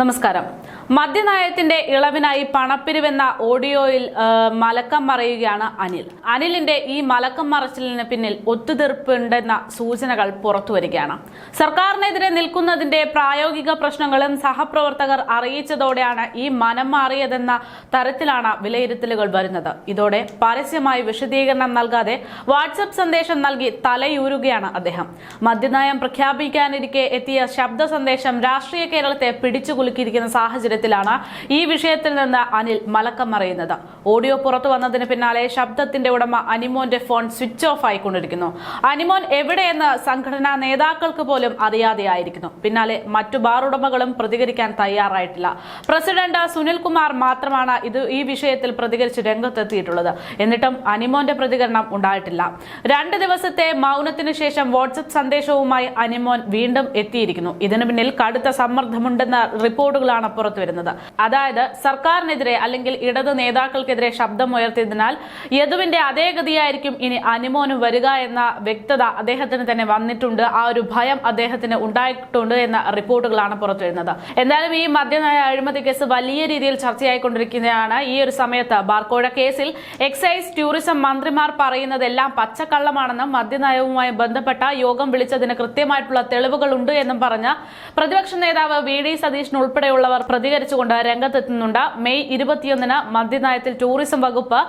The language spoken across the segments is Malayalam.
നമസ്കാരം. മദ്യനയത്തിന്റെ ഇളവിനായി പണപ്പിരിവെന്ന ഓഡിയോയിൽ മലക്കം മറയുകയാണ് അനിൽ. അനിലിന്റെ ഈ മലക്കം മറച്ചിലിന് പിന്നിൽ ഒത്തുതീർപ്പുണ്ടെന്ന സൂചനകൾ പുറത്തുവരികയാണ്. സർക്കാരിനെതിരെ നിൽക്കുന്നതിന്റെ പ്രായോഗിക പ്രശ്നങ്ങളും സഹപ്രവർത്തകർ അറിയിച്ചതോടെയാണ് ഈ മനം മാറിയതെന്ന തരത്തിലാണ് വിലയിരുത്തലുകൾ വരുന്നത്. ഇതോടെ പരസ്യമായി വിശദീകരണം നൽകാതെ വാട്സപ്പ് സന്ദേശം നൽകി തലയൂരുകയാണ് അദ്ദേഹം. മദ്യനയം പ്രഖ്യാപിക്കാനിരിക്കെ എത്തിയ ശബ്ദ സന്ദേശം രാഷ്ട്രീയ കേരളത്തെ പിടിച്ചുകുലുക്കിയിരിക്കുന്ന സാഹചര്യത്തിലാണ് ഈ വിഷയത്തിൽ നിന്ന് അനിൽ മലക്കം മറയുന്നത്. ഓഡിയോ പുറത്തു വന്നതിന് പിന്നാലെ ശബ്ദത്തിന്റെ ഉടമ അനിമോന്റെ ഫോൺ സ്വിച്ച് ഓഫ് ആയിക്കൊണ്ടിരിക്കുന്നു. അനിമോൻ എവിടെയെന്ന് സംഘടനാ നേതാക്കൾക്ക് പോലും അറിയാതെയായിരിക്കുന്നു. പിന്നാലെ മറ്റു ബാർ ഉടമകളും പ്രതികരിക്കാൻ തയ്യാറായിട്ടില്ല. പ്രസിഡന്റ് സുനിൽകുമാർ മാത്രമാണ് ഇത് ഈ വിഷയത്തിൽ പ്രതികരിച്ച് രംഗത്തെത്തിയിട്ടുള്ളത്. എന്നിട്ടും അനിമോന്റെ പ്രതികരണം ഉണ്ടായിട്ടില്ല. രണ്ട് ദിവസത്തെ മൗനത്തിന് ശേഷം വാട്സപ്പ് സന്ദേശവുമായി അനിമോൻ വീണ്ടും എത്തിയിരിക്കുന്നു. ഇതിനു പിന്നിൽ കടുത്ത സമ്മർദ്ദമുണ്ടെന്ന റിപ്പോർട്ടുകളാണ് പുറത്തുവരുന്നത് അതായത് സർക്കാരിനെതിരെ അല്ലെങ്കിൽ ഇടത് നേതാക്കൾക്കെതിരെ ശബ്ദമുയർത്തിയതിനാൽ യദുവിന്റെ അതേ ഗതിയായിരിക്കും ഇനി അനുമോനും വരിക എന്ന വ്യക്തത അദ്ദേഹത്തിന് തന്നെ വന്നിട്ടുണ്ട്. ആ ഒരു ഭയം അദ്ദേഹത്തിന് ഉണ്ടായിട്ടുണ്ട് എന്ന റിപ്പോർട്ടുകളാണ് പുറത്തു വരുന്നത്. എന്തായാലും ഈ മദ്യനയ അഴിമതി കേസ് വലിയ രീതിയിൽ ചർച്ചയായിക്കൊണ്ടിരിക്കുന്നതാണ് ഈ ഒരു സമയത്ത് ബാർക്കോഴ കേസിൽ എക്സൈസ് ടൂറിസം മന്ത്രിമാർ പറയുന്നതെല്ലാം പച്ചക്കള്ളമാണെന്നും മദ്യനയവുമായി ബന്ധപ്പെട്ട യോഗം വിളിച്ചതിന് കൃത്യമായിട്ടുള്ള തെളിവുകളുണ്ട് എന്നും പറഞ്ഞ പ്രതിപക്ഷ നേതാവ് വി ഡി സതീശൻ ഉൾപ്പെടെയുള്ളവർ പ്രതികരിച്ചുകൊണ്ട് രംഗത്തെത്തുന്നുണ്ട്. മെയ് ഇരുപത്തിയൊന്നിന് മദ്യനയത്തിൽ ടൂറിസം വകുപ്പ്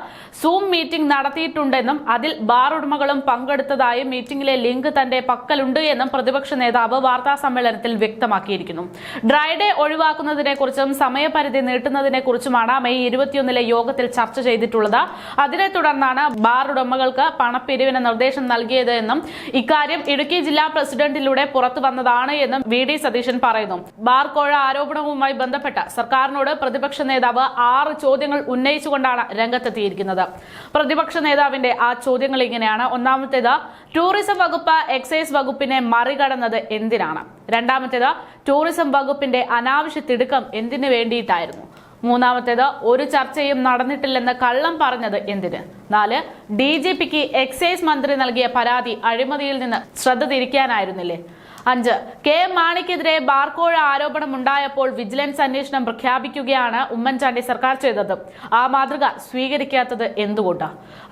സൂം മീറ്റിംഗ് നടത്തിയിട്ടുണ്ടെന്നും അതിൽ ബാർ ഉടമകളും പങ്കെടുത്തതായും മീറ്റിംഗിലെ ലിങ്ക് തന്റെ പക്കലുണ്ട് എന്നും പ്രതിപക്ഷ നേതാവ് വാർത്താ സമ്മേളനത്തിൽ വ്യക്തമാക്കിയിരിക്കുന്നു. ഡ്രൈഡേ ഒഴിവാക്കുന്നതിനെക്കുറിച്ചും സമയപരിധി നീട്ടുന്നതിനെക്കുറിച്ചുമാണ് മെയ് ഇരുപത്തിയൊന്നിലെ യോഗത്തിൽ ചർച്ച ചെയ്തിട്ടുള്ളത്. അതിനെ തുടർന്നാണ് ബാർ ഉടമകൾക്ക് പണപ്പിരിവിന് നിർദ്ദേശം നൽകിയത് എന്നും ഇക്കാര്യം ഇടുക്കി ജില്ലാ പ്രസിഡന്റിലൂടെ പുറത്തു വന്നതാണ് എന്നും വി ഡി സതീശൻ പറയുന്നു. ബാർ കോഴ ആരോപണവുമായി ബന്ധപ്പെട്ട സർക്കാരിനോട് പ്രതിപക്ഷ നേതാവ് ആറ് ചോദ്യങ്ങൾ ഉന്നയിച്ചുകൊണ്ടാണ് രംഗത്തെത്തിയിരിക്കുന്നത്. പ്രതിപക്ഷ നേതാവിന്റെ ആ ചോദ്യങ്ങൾ ഇങ്ങനെയാണ്. ഒന്നാമത്തേത് ടൂറിസം വകുപ്പ് എക്സൈസ് വകുപ്പിനെ മറികടന്നത് എന്തിനാണ്? രണ്ടാമത്തേത് ടൂറിസം വകുപ്പിന്റെ അനാവശ്യ തിടുക്കം എന്തിനു വേണ്ടിയിട്ടായിരുന്നു? മൂന്നാമത്തേത് ഒരു ചർച്ചയും നടന്നിട്ടില്ലെന്ന് കള്ളം പറഞ്ഞത് എന്തിന്? നാല് ഡി ജി പിക്ക് എക്സൈസ് മന്ത്രി നൽകിയ പരാതി അഴിമതിയിൽ നിന്ന് ശ്രദ്ധ തിരിക്കാനായിരുന്നില്ലേ? അഞ്ച്. കെ എം മാണിക്കെതിരെ ബാർക്കോഴ ആരോപണം ഉണ്ടായപ്പോൾ വിജിലൻസ് അന്വേഷണം പ്രഖ്യാപിക്കുകയാണ് ഉമ്മൻചാണ്ടി സർക്കാർ ചെയ്തത്. ആ മാതൃക സ്വീകരിക്കാത്തത് എന്തുകൊണ്ട്?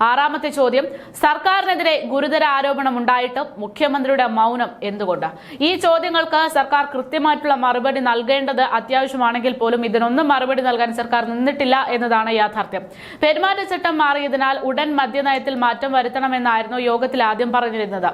ആറാമത്തെ ചോദ്യം. സർക്കാരിനെതിരെ ഗുരുതര ആരോപണം ഉണ്ടായിട്ടും മുഖ്യമന്ത്രിയുടെ മൗനം എന്തുകൊണ്ട്? ഈ ചോദ്യങ്ങൾക്ക് സർക്കാർ കൃത്യമായിട്ടുള്ള മറുപടി നൽകേണ്ടത് അത്യാവശ്യമാണെങ്കിൽ പോലും ഇതിനൊന്നും മറുപടി നൽകാൻ സർക്കാർ നിന്നിട്ടില്ല എന്നതാണ് യാഥാർത്ഥ്യം. പെരുമാറ്റച്ചട്ടം മാറിയതിനാൽ ഉടൻ മദ്യനയത്തിൽ മാറ്റം വരുത്തണമെന്നായിരുന്നു യോഗത്തിൽ ആദ്യം പറഞ്ഞിരുന്നത്.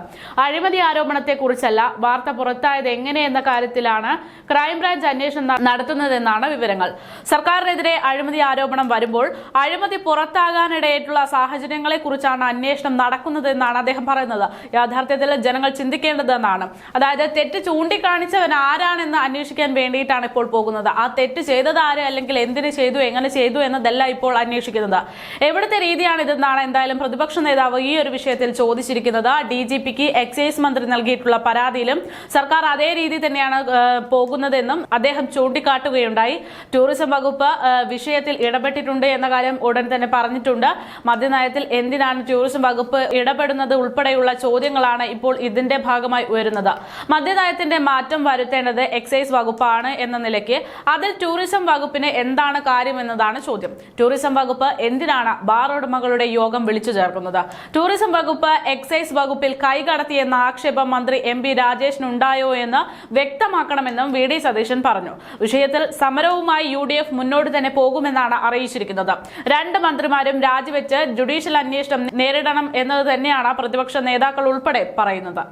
അഴിമതി ആരോപണത്തെക്കുറിച്ചല്ല വാർത്ത പുറത്തായത് എങ്ങനെയെന്ന കാര്യത്തിലാണ് ക്രൈംബ്രാഞ്ച് അന്വേഷണം നടത്തുന്നതെന്നാണ് വിവരങ്ങൾ. സർക്കാരിനെതിരെ അഴിമതി ആരോപണം വരുമ്പോൾ അഴിമതി പുറത്താകാനിടയായിട്ടുള്ള സാഹചര്യങ്ങളെ കുറിച്ചാണ് അന്വേഷണം നടക്കുന്നതെന്നാണ് അദ്ദേഹം പറയുന്നത്. യാഥാർത്ഥ്യത്തിൽ ജനങ്ങൾ ചിന്തിക്കേണ്ടതെന്നാണ്. അതായത് തെറ്റ് ചൂണ്ടിക്കാണിച്ചവൻ ആരാണെന്ന് അന്വേഷിക്കാൻ വേണ്ടിയിട്ടാണ് ഇപ്പോൾ പോകുന്നത്. ആ തെറ്റ് ചെയ്തത് ആര് അല്ലെങ്കിൽ എന്തിന് ചെയ്തു എങ്ങനെ ചെയ്തു എന്നതല്ല ഇപ്പോൾ അന്വേഷിക്കുന്നത്. എവിടുത്തെ രീതിയാണ് ഇതെന്നാണ് എന്തായാലും പ്രതിപക്ഷ നേതാവ് ഈ ഒരു വിഷയത്തിൽ ചോദിച്ചിരിക്കുന്നത്. ഡി ജി പിക്ക് എക്സൈസ് മന്ത്രി നൽകിയിട്ടുള്ള പരാതിയിലും സർക്കാർ അതേ രീതി തന്നെയാണ് പോകുന്നതെന്നും അദ്ദേഹം ചൂണ്ടിക്കാട്ടുകയുണ്ടായി. ടൂറിസം വകുപ്പ് വിഷയത്തിൽ ഇടപെട്ടിട്ടുണ്ട് എന്ന കാര്യം ഉടൻ തന്നെ പറഞ്ഞിട്ടുണ്ട്. മദ്യനയത്തിൽ എന്തിനാണ് ടൂറിസം വകുപ്പ് ഇടപെടുന്നത് ഉൾപ്പെടെയുള്ള ചോദ്യങ്ങളാണ് ഇപ്പോൾ ഇതിന്റെ ഭാഗമായി ഉയരുന്നത്. മദ്യനയത്തിന്റെ മാറ്റം വരുത്തേണ്ടത് എക്സൈസ് വകുപ്പാണ് എന്ന നിലയ്ക്ക് അതിൽ ടൂറിസം വകുപ്പിന് എന്താണ് കാര്യമെന്നതാണ് ചോദ്യം. ടൂറിസം വകുപ്പ് എന്തിനാണ് ബാർ ഉടമകളുടെ യോഗം വിളിച്ചു ചേർക്കുന്നത്? ടൂറിസം വകുപ്പ് എക്സൈസ് വകുപ്പിൽ കൈകടത്തിയെന്ന ആക്ഷേപം മന്ത്രി എം പി രാജേഷിനുണ്ടായോ എന്ന് വ്യക്തമാക്കണമെന്നും വി ഡി സതീശൻ പറഞ്ഞു. വിഷയത്തിൽ സമരവുമായി യു ഡി എഫ് മുന്നോട്ട് തന്നെ പോകുമെന്നാണ് അറിയിച്ചിരിക്കുന്നത്. രണ്ട് മന്ത്രിമാരും രാജിവെച്ച് ജുഡീഷ്യൽ അന്വേഷണം നേരിടണം എന്നത് തന്നെയാണ് പ്രതിപക്ഷ നേതാക്കൾ ഉൾപ്പെടെ പറയുന്നത്.